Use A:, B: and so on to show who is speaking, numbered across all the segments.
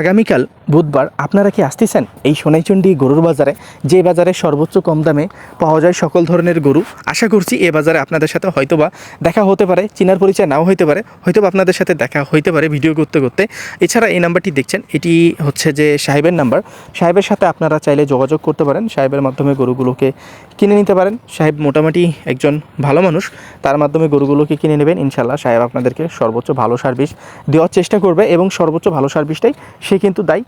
A: আগামীকাল বুধবার আপনারা কি আসতেছেন? এই সোনাইচন্ডী গরুর বাজারে, যে বাজারে সর্বোচ্চ কম দামে পাওয়া যায় সকল ধরনের গরু, আশা করছি এ বাজারে আপনাদের সাথে হয়তোবা দেখা হতে পারে, চিনার পরিচয় নাও হইতে পারে, হয়তোবা আপনাদের সাথে দেখা হইতে পারে ভিডিও করতে করতে। এছাড়া এই নাম্বারটি দেখছেন, এটি হচ্ছে যে সাহেবের নাম্বার। সাহেবের সাথে আপনারা চাইলে যোগাযোগ করতে পারেন, সাহেবের মাধ্যমে গরুগুলোকে কিনে নিতে পারেন। সাহেব মোটামুটি একজন ভালো মানুষ, তার মাধ্যমে গরুগুলোকে কিনে নেবেন। ইনশাল্লাহ সাহেব আপনাদেরকে সর্বোচ্চ ভালো সার্ভিস দেওয়ার চেষ্টা করবে এবং সর্বোচ্চ ভালো সার্ভিসটাই সে কিন্তু দায়ী।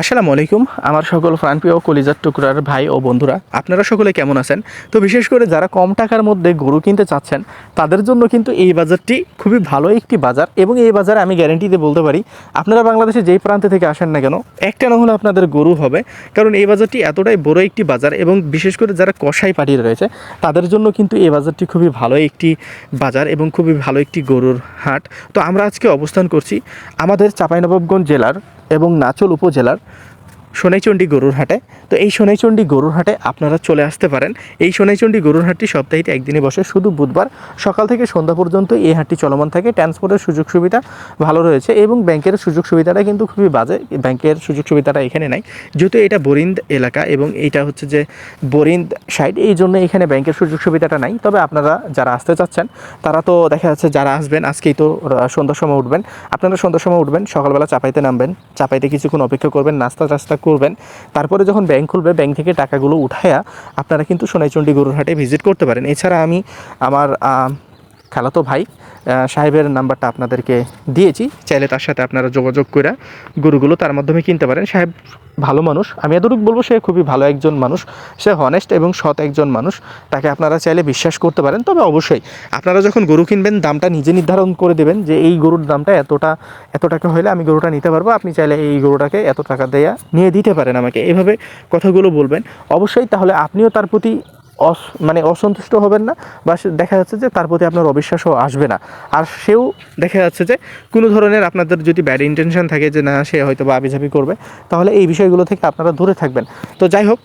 A: আসসালামু আলাইকুম, আমার সকল প্রাণপ্রিয় কলিজার টুকরার ভাই ও বন্ধুরা, আপনারা সকলে কেমন আছেন? তো বিশেষ করে যারা কম টাকার মধ্যে গরু কিনতে চাচ্ছেন, তাদের জন্য কিন্তু এই বাজারটি খুবই ভালো একটি বাজার এবং এই বাজারে আমি গ্যারেন্টি দিয়ে বলতে পারি, আপনারা বাংলাদেশে যেই প্রান্তে থেকে আসেন না কেন, একটা না হলে আপনাদের গরু হবে। কারণ এই বাজারটি এতটাই বড় একটি বাজার এবং বিশেষ করে যারা কষাই পাটি রয়েছে, তাদের জন্য কিন্তু এই বাজারটি খুবই ভালো একটি বাজার এবং খুবই ভালো একটি গরুর হাট। তো আমরা আজকে অবস্থান করছি আমাদের চাঁপাইনবাবগঞ্জ জেলার এবং নাচল উপজেলার সোনাইচন্ডী গরুর হাটে। তো এই সোনাইচন্ডী গরুর হাটে আপনারা চলে আসতে পারেন। এই সোনাইচন্ডী গরুর হাটটি সপ্তাহে একদিনে বসে শুধু বুধবার, সকাল থেকে সন্ধ্যা পর্যন্ত এই হাটটি চলমান থাকে। ট্রান্সপোর্টের সুযোগ সুবিধা ভালো রয়েছে এবং ব্যাংকের সুযোগ সুবিধাটা কিন্তু খুবই বাজে। ব্যাংকের সুযোগ সুবিধাটা এখানে নাই। যেহেতু এটা বরিন্দ এলাকা এবং এটা হচ্ছে যে বরিন্দ সাইড, এই জন্য এখানে ব্যাংকের সুযোগ সুবিধাটা নাই। তবে আপনারা যারা আসতে চাচ্ছেন, তারা তো দেখা যাচ্ছে যারা আসবেন, আজকেই তো সন্ধ্যার সময় উঠবেন। আপনারা সন্ধ্যার সময় উঠবেন, সকালবেলা চাপাইতে নামবেন। চাপাইতে কিছুক্ষণ অপেক্ষা করবেন নাস্তা টাস্তা করবেন। তারপরে যখন ব্যাংক খুলবে ব্যাংক থেকে টাকাগুলো উঠায়া আপনারা কিন্তু সোনাইচন্ডী গরুর হাটে ভিজিট করতে পারেন। এছাড়া আমি আমার খেলাতো ভাই সাহেবের নাম্বারটা আপনাদেরকে দিয়েছি। চাইলে তার সাথে আপনারা যোগাযোগ করে গরুগুলো তার মাধ্যমে কিনতে পারেন। সাহেব ভালো মানুষ। আমি এতটুকু বলব, সে খুবই ভালো একজন মানুষ। সে হনেস্ট এবং সৎ একজন মানুষ। তাকে আপনারা চাইলে বিশ্বাস করতে পারেন। তবে অবশ্যই আপনারা যখন গরু কিনবেন, দামটা নিজে নির্ধারণ করে দেবেন যে এই গরুর দামটা এতটা এত টাকা হলে আমি গরুটা নিতে পারব। আপনি চাইলে এই গরুটাকে এত টাকা দেয়া নিয়ে দিতে পারেন আমাকে। এভাবে কথাগুলো বলবেন। অবশ্যই তাহলে আপনিও তার প্রতি অস মানে অসন্তুষ্ট হবেন না, বা দেখা যাচ্ছে যে তার প্রতি আপনার অবিশ্বাসও আসবে না। আর সেও দেখা যাচ্ছে যে কোনো ধরনের আপনাদের যদি ব্যাড ইন্টেনশন থাকে যে না, সে হয়তো বা আবিঝাবি করবে, তাহলে এই বিষয়গুলো থেকে আপনারা দূরে থাকবেন। তো যাই হোক,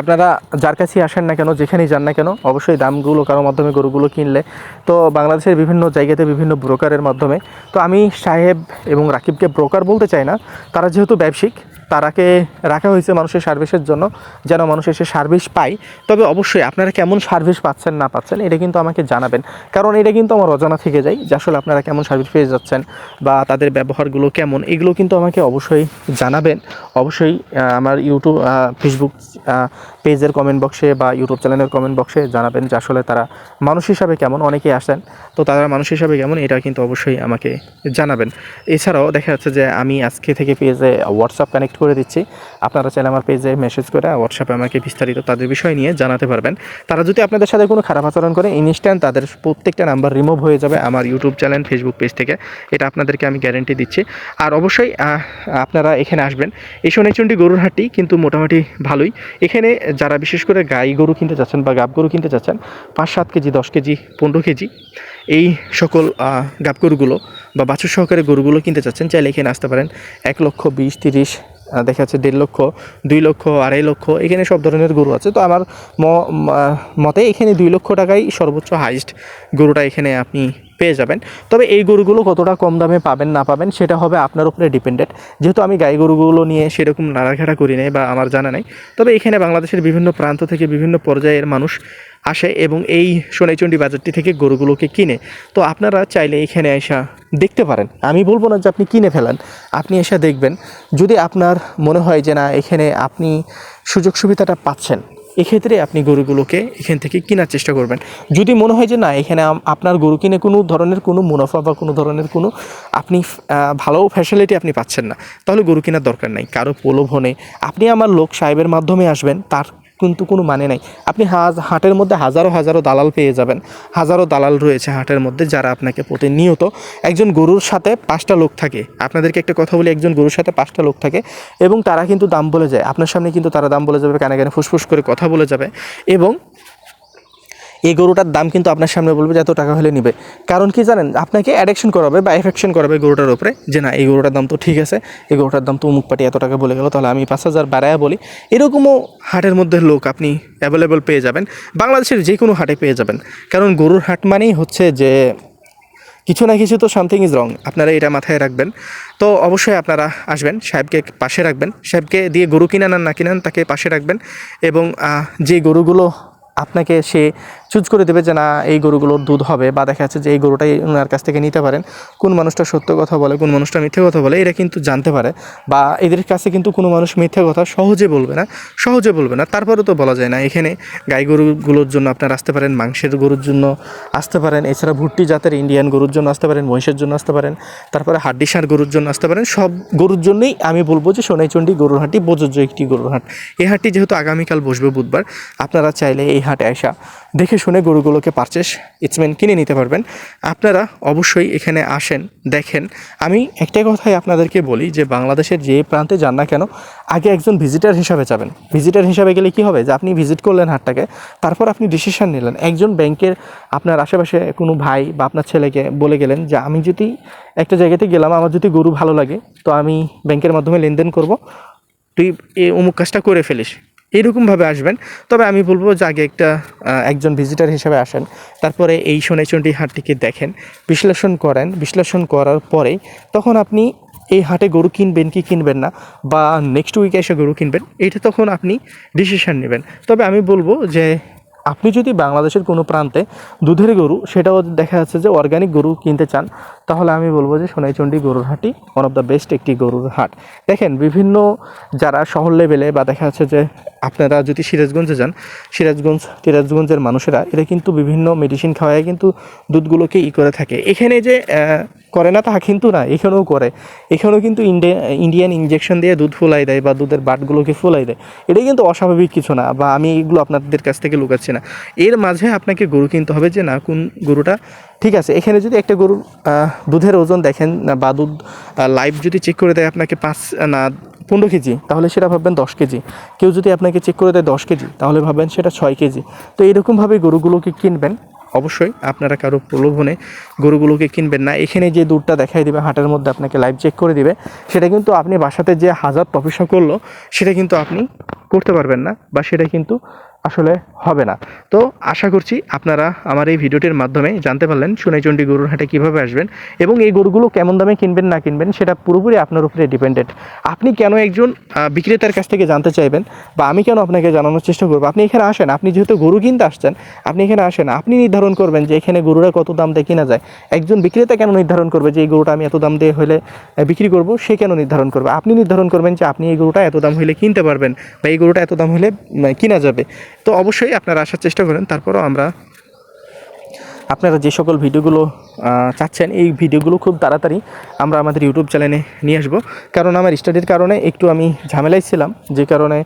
A: আপনারা যার কাছেই আসেন না কেন, যেখানেই যান না কেন, অবশ্যই দামগুলো কারোর মাধ্যমে গরুগুলো কিনলে। তো বাংলাদেশের বিভিন্ন জায়গাতে বিভিন্ন ব্রোকারের মাধ্যমে। তো আমি সাহেব এবং রাকিবকে ব্রোকার বলতে চাই না, তারা যেহেতু ব্যবসায়িক তারাকে রাখা হয়েছে মানুষের সার্ভিসের জন্য, যেন মানুষ এসে সার্ভিস পায়। তবে অবশ্যই আপনারা কেমন সার্ভিস পাচ্ছেন, না পাচ্ছেন, এটা কিন্তু আমাকে জানাবেন। কারণ এটা কিন্তু আমার অজানা থেকে যায় যে আসলে আপনারা কেমন সার্ভিস পেয়ে যাচ্ছেন বা তাদের ব্যবহারগুলো কেমন, এগুলো কিন্তু আমাকে অবশ্যই জানাবেন। অবশ্যই আমার ইউটিউব ফেসবুক পেজের কমেন্ট বক্সে বা ইউটিউব চ্যানেলের কমেন্ট বক্সে জানাবেন যে আসলে তারা মানুষ হিসাবে কেমন, অনেকেই আসেন। তো তারা মানুষ হিসাবে কেমন, এটা কিন্তু অবশ্যই আমাকে জানাবেন। এছাড়াও দেখা যাচ্ছে যে আমি আজকে থেকে পেজে হোয়াটসঅ্যাপ কানেক্ট করে দিচ্ছি। আপনারা চাইলে আমার পেজে মেসেজ করে হোয়াটসঅ্যাপে আমাকে বিস্তারিত তাদের বিষয় নিয়ে জানাতে পারবেন। তারা যদি আপনাদের সাথে কোনো খারাপ আচরণ করে ইনস্ট্যান্ট তাদের প্রত্যেকটা নাম্বার রিমুভ হয়ে যাবে আমার ইউটিউব চ্যানেল ফেসবুক পেজ থেকে। এটা আপনাদেরকে আমি গ্যারেন্টি দিচ্ছি। আর অবশ্যই আপনারা এখানে আসবেন। এই সোনাইচন্ডী গরুর হাটটি কিন্তু মোটামুটি ভালোই। এখানে যারা বিশেষ করে গাই গরু কিনতে চাচ্ছেন বা গাব গরু কিনতে চাচ্ছেন পাঁচ সাত কেজি দশ কেজি পনেরো কেজি এই সকল আহ, গাব গরুগুলো বা বাছুর সহকারে গরুগুলো কিনতে চাচ্ছেন চাইলে এখানে আসতে পারেন। এক লক্ষ বিশ তিরিশ দেখা যাচ্ছে দেড় লক্ষ, দুই লক্ষ, আড়াই লক্ষ, এখানে সব ধরনের গরু আছে। তো আমার মতে এখানে দুই লক্ষ টাকাই সর্বোচ্চ হাইস্ট গরুটা এখানে আপনি পেয়ে যাবেন। তবে এই গরুগুলো কতটা কম দামে পাবেন, না পাবেন, সেটা হবে আপনার উপরে ডিপেন্ডেড যেহেতু আমি গাই গরুগুলো নিয়ে সেরকম নাড়াঘাটা করি নাই বা আমার জানা নাই, তবে এখানে বাংলাদেশের বিভিন্ন প্রান্ত থেকে বিভিন্ন পর্যায়ের মানুষ আসে এবং এই সোনাইচন্ডী বাজারটি থেকে গরুগুলোকে কিনে। তো আপনারা চাইলে এখানে এসা দেখতে পারেন। আমি বলব না যে আপনি কিনে ফেলেন, আপনি এসে দেখবেন। যদি আপনার মনে হয় যে না, এখানে আপনি সুযোগ সুবিধাটা পাচ্ছেন এক্ষেত্রে আপনি গরুগুলোকে এখান থেকে কেনার চেষ্টা করবেন। যদি মনে হয় যে না, এখানে আপনার গরু কিনে কোনো ধরনের কোনো মুনাফা বা কোনো ধরনের কোনো আপনি ভালো ফ্যাসিলিটি আপনি পাচ্ছেন না, তাহলে গরু কেনার দরকার নাই। কারও প্রলোভনে আপনি আমার লোক সাহেবের মাধ্যমে আসবেন, তার কিন্তু কোনো মানে নাই। আপনি হাজ, হাটের মধ্যে হাজারো হাজারো দালাল পেয়ে যাবেন। হাজারো দালাল রয়েছে হাটের মধ্যে যারা আপনাকে প্রতিনিয়ত একজন গরুর সাথে পাঁচটা লোক থাকে। আপনাদেরকে একটা কথা বলি, একজন গরুর সাথে পাঁচটা লোক থাকে এবং তারা কিন্তু দাম বলে যায়। আপনার সামনে কিন্তু তারা দাম বলে যাবে, কানে কানে ফুসফুস করে কথা বলে যাবে এবং এই গরুটার দাম কিন্তু আপনার সামনে বলবে যে এত টাকা হলে নিবে। কারণ কি জানেন? আপনাকে অ্যাডেকশন করাবে বা এফেকশন করাবে গরুটার উপরে যে না, এই গরুটার দাম তো ঠিক আছে, এই গরুটার দাম তো অমুক পাটি এত টাকা বলে গেল, তাহলে আমি পাঁচ হাজার বাড়ায়া বলি। এরকমও হাটের মধ্যে লোক আপনি অ্যাভেলেবল পেয়ে যাবেন। বাংলাদেশের যে কোনো হাটে পেয়ে যাবেন। কারণ গরুর হাট মানেই হচ্ছে যে কিছু না কিছু তো সামথিং ইজ রং আপনারা এটা মাথায় রাখবেন। তো অবশ্যই আপনারা আসবেন, সাহেবকে পাশে রাখবেন। সাহেবকে দিয়ে গরু কিনান আর না কিনান তাকে পাশে রাখবেন। এবং যে গরুগুলো আপনাকে সে চুজ করে দেবে যে না, এই গরুগুলোর দুধ হবে বা দেখা যাচ্ছে যে এই গরুটাই ওনার কাছ থেকে নিতে পারেন। কোন মানুষটা সত্য কথা বলে, কোন মানুষটা মিথ্যে কথা বলে, এরা কিন্তু জানতে পারে বা এদের কাছে কিন্তু কোনো মানুষ মিথ্যে কথা সহজে বলবে না, সহজে বলবে না। তারপরেও তো বলা যায় না, এখানে গাই গরুগুলোর জন্য আপনারা আসতে পারেন, মাংসের গরুর জন্য আসতে পারেন, এছাড়া ভুট্টি জাতের ইন্ডিয়ান গরুর জন্য আসতে পারেন, মহিষের জন্য আসতে পারেন, তারপরে হাড্ডিসার গরুর জন্য আসতে পারেন, সব গরুর জন্যই আমি বলব যে সোনাইচন্ডী গরুর হাটটি প্রযোজ্য একটি গরুর হাট। এই হাটটি যেহেতু আগামীকাল বসবে বুধবার, আপনারা চাইলে এই হাটে আসা দেখে শুনে গরুগুলোকে পারচেস ইটসমেন কিনে নিতে পারবেন। আপনারা অবশ্যই এখানে আসেন, দেখেন। আমি একটা কথাই আপনাদেরকে বলি যে, বাংলাদেশের যে প্রান্তে যান না কেন, আগে একজন ভিজিটার হিসাবে যাবেন। ভিজিটার হিসাবে গেলে কি হবে? যে আপনি ভিজিট করলেন হাটটাকে, তারপর আপনি ডিসিশন নিলেন। একজন ব্যাংকের আপনার আশেপাশে কোনো ভাই বা আপনার ছেলেকে বলে গেলেন যে, আমি যদি একটা জায়গাতে গেলাম, আমার যদি গরু ভালো লাগে, তো আমি ব্যাংকের মাধ্যমে লেনদেন করব। তুই এই অমুক কাজটা করে ফেলিস। এইরকমভাবে আসবেন। তবে আমি বলব যে আগে একটা একজন ভিজিটার হিসেবে আসেন। তারপরে এই সোনাইচন্ডী হাটটিকে দেখেন, বিশ্লেষণ করেন। বিশ্লেষণ করার পরে তখন আপনি এই হাটে গরু কিনবেন কি কিনবেন না বা নেক্সট উইকে এসে গরু কিনবেন, এটা তখন আপনি ডিসিশান নেবেন। তবে আমি বলব যে আপনি যদি বাংলাদেশের কোনো প্রান্তে দুধের গরু, সেটাও দেখা যাচ্ছে যে অর্গানিক গরু কিনতে চান তাহলে আমি বলব যে সোনাইচন্ডী গরুর হাটই ওয়ান অফ দ্য বেস্ট একটি গরুর হাট। দেখেন, বিভিন্ন যারা শহর লেভেলে বা দেখা যাচ্ছে যে আপনারা যদি সিরাজগঞ্জে যান, সিরাজগঞ্জ, সিরাজগঞ্জের মানুষেরা, এরা কিন্তু বিভিন্ন মেডিসিন খাওয়ায় কিন্তু দুধগুলোকে ই করে থাকে। এখানে যে করে না তা কিন্তু না, এখানেও করে। এখানেও কিন্তু ইন্ডিয়া ইন্ডিয়ান ইঞ্জেকশন দিয়ে দুধ ফুলাই দেয় বা দুধের বাটগুলোকে ফুলাই দেয়। এটাই কিন্তু অস্বাভাবিক কিছু না, বা আমি এগুলো আপনাদের কাছ থেকে লুকাচ্ছি না। এর মাঝে আপনাকে গরু কিনতে হবে যে না, কোন গরুটা ঠিক আছে, এখানে যদি একটা গরুর দুধের ওজন দেখেন বা দুধ লাইভ যদি চেক করে দেয় আপনাকে পাঁচ, না, পনেরো কেজি, তাহলে সেটা ভাববেন দশ কেজি। কেউ যদি আপনাকে চেক করে দেয় দশ কেজি, তাহলে ভাববেন সেটা ছয় কেজি। তো এরকমভাবে গরুগুলোকে কিনবেন। অবশ্যই আপনারা কারও প্রলোভনে গরুগুলোকে কিনবেন না। এখানে যে দুধটা দেখাই দিবে, হাটের মধ্যে আপনাকে লাইভ চেক করে দিবে, সেটা কিন্তু আপনি বাসাতে যে হাজার প্রফেশন করল সেটা কিন্তু আপনি করতে পারবেন না, বা সেটা কিন্তু আসলে হবে না। তো আশা করছি আপনারা আমার এই ভিডিওটির মাধ্যমে জানতে পারলেন সোনাইচন্ডী গরুর হাটে কীভাবে আসবেন এবং এই গরুগুলো কেমন দামে কিনবেন, না কিনবেন, সেটা পুরোপুরি আপনার উপরে ডিপেন্ডেন্ট আপনি কেন একজন বিক্রেতার কাছ থেকে জানতে চাইবেন বা আমি কেন আপনাকে জানানোর চেষ্টা করব? আপনি এখানে আসেন, আপনি যেহেতু গরু কিনতে আসছেন, আপনি এখানে আসেন, আপনি নির্ধারণ করবেন যে এখানে গরুরা কত দাম দিয়ে কিনা যায়। একজন বিক্রেতা কেন নির্ধারণ করবে যে এই গরুটা আমি এত দাম দিয়ে হলে বিক্রি করব? সে কেন নির্ধারণ করবে? আপনি নির্ধারণ করবেন যে আপনি এই গরুটা এত দাম হলে কিনতে পারবেন বা এই গরুটা এত দাম হলে কিনা যাবে। তো অবশ্যই আপনারা আসার চেষ্টা করেন তারপরও আমরা আপনারা যে সকল ভিডিওগুলো চাচ্ছেন এই ভিডিওগুলো খুব তাড়াতাড়ি আমরা আমাদের ইউটিউব চ্যানেলে নিয়ে আসব। কারণ আমার স্টাডির কারণে একটু আমি ঝামেলায় ছিলাম যে কারণে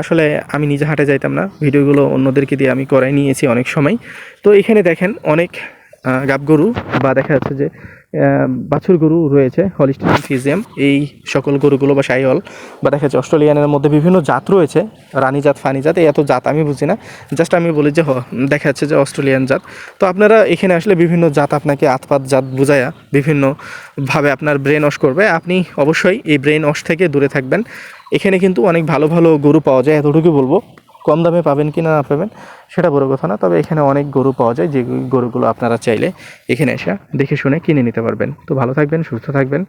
A: আসলে আমি নিজে হাটে যাইতাম না। ভিডিওগুলো অন্যদেরকে দিয়ে আমি করাই নিয়েছি অনেক সময়। তো এখানে দেখেন অনেক আহ, গাব গরু বা দেখা যাচ্ছে যে বাছুর গরু রয়েছে হলিস্টিন ফিজিয়াম এই সকল গরুগুলো বা সাইহল, বা দেখা যাচ্ছে অস্ট্রেলিয়ানের মধ্যে বিভিন্ন জাত রয়েছে রানী জাত ফানি জাত এই এত জাত আমি বুঝি না জাস্ট আমি বলি যে দেখা যাচ্ছে যে অস্ট্রেলিয়ান জাত। তো আপনারা এখানে আসলে বিভিন্ন জাত আপনাকে আতপাত জাত বুঝায়া বিভিন্নভাবে আপনার ব্রেন ওয়াশ করবে, আপনি অবশ্যই এই ব্রেন ওয়াশ থেকে দূরে থাকবেন। এখানে কিন্তু অনেক ভালো ভালো গরু পাওয়া যায়, এতটুকু বলব। কম দামে পাবেন কি না পাবেন, সেটা বড় কথা না। তবে এখানে অনেক গরু পাওয়া যায়, যে গরুগুলো আপনারা চাইলে এখানে এসে দেখে শুনে কিনে নিতে পারবেন। তো ভালো থাকবেন, সুস্থ থাকবেন।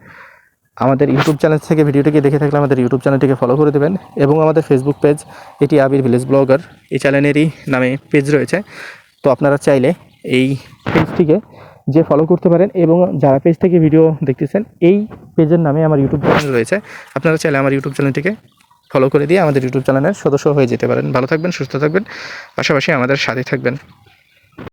A: আমাদের ইউটিউব চ্যানেল থেকে ভিডিওটিকে দেখে থাকলে আমাদের ইউটিউব চ্যানেলটিকে ফলো করে দেবেন এবং আমাদের ফেসবুক পেজ এটি আবির ভিলেজ ব্লগার এই চ্যানেলেরই নামে পেজ রয়েছে। তো আপনারা চাইলে এই পেজটিকে যে ফলো করতে পারেন এবং যারা পেজ থেকে ভিডিও দেখতেছেন, এই পেজের নামে আমার ইউটিউব চ্যানেল রয়েছে। আপনারা চাইলে আমার ইউটিউব চ্যানেলটিকে ফলো করে দিয়ে আমাদের ইউটিউব চ্যানেলের সদস্য হয়ে যেতে পারেন। ভালো থাকবেন, সুস্থ থাকবেন, পাশাপাশি আমাদের সাথে থাকবেন।